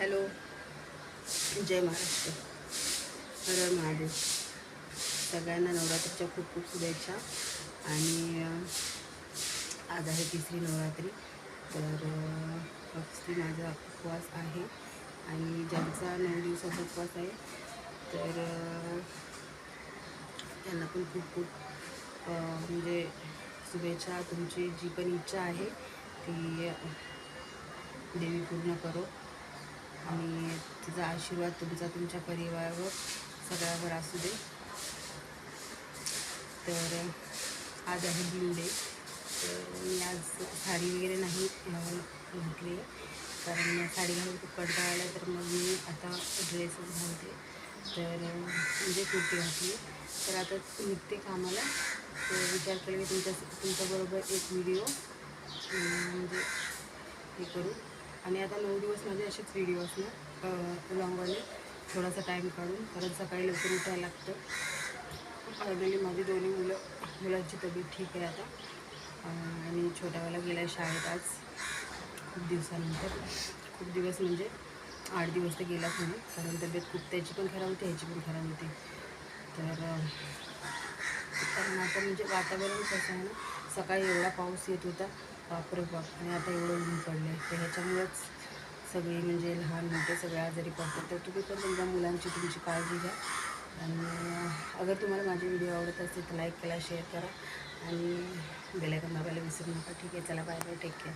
Hello. जय महाराष्ट्र. हर महादेव. सगळ्यांना नवरात्रीच्या खूप खूप शुभेच्छा. आणि आज आहे तिसरी नवरात्री. तर अं, माझा उपवास आहे. आणि ज्यांचा नऊ दिवसाचा उपवास आहे तर त्यांना पण खूप खूप म्हणजे शुभेच्छा. तुमची जी पण इच्छा आहे ती देवी पूर्ण करो. आणि तिचा आशीर्वाद तुमचा तुमच्या परिवारावर सगळ्यावर असू दे. तर आज आहे ब्लू डे तर मी आज साडी वगैरे नाही अं, घातली कारण साडी घालून खूप आला तर मग मी आता ड्रेसच घालते. तर म्हणजे कुर्ती घातली तर आता निघते कामाला. तर विचार केला की तुमच्या तुमच्याबरोबर एक व्हिडिओ म्हणजे हे करू. आणि आता नऊ दिवस माझे असेच व्हिडिओ असणार. लॉंगवाले थोडासा टाईम काढून परत सकाळी लवकर उठायला लागतं. फायनली माझी दोन्ही मुलं मुलांची तब्येत ठीक आहे आता. आणि छोट्यावाला गेला शाळेत आज. खूप दिवसानंतर. खूप दिवस म्हणजे आठ दिवस तर गेलाच नाही. कारण तब्येत खूप त्याची पण खराब होती ह्याची पण खराब होती. तर कारण आता म्हणजे वातावरण कसं आहे ना. सकाळी एवढा पाऊस येत होता. बापरे बाप आणि आता एवढं ऊन पडलं आहे तर ह्याच्यामुळेच सगळी म्हणजे लहान मोठे सगळे आजारी पडतात. तर तुम्ही पण तुमच्या मुलांची तुमची काळजी घ्या. आणि अगर तुम्हाला माझे व्हिडिओ आवडत असतील तर लाईक करा शेअर करा. आणि बेलायकन दाबायला विसरू नका. ठीक आहे चला बाय बाय टेक केअर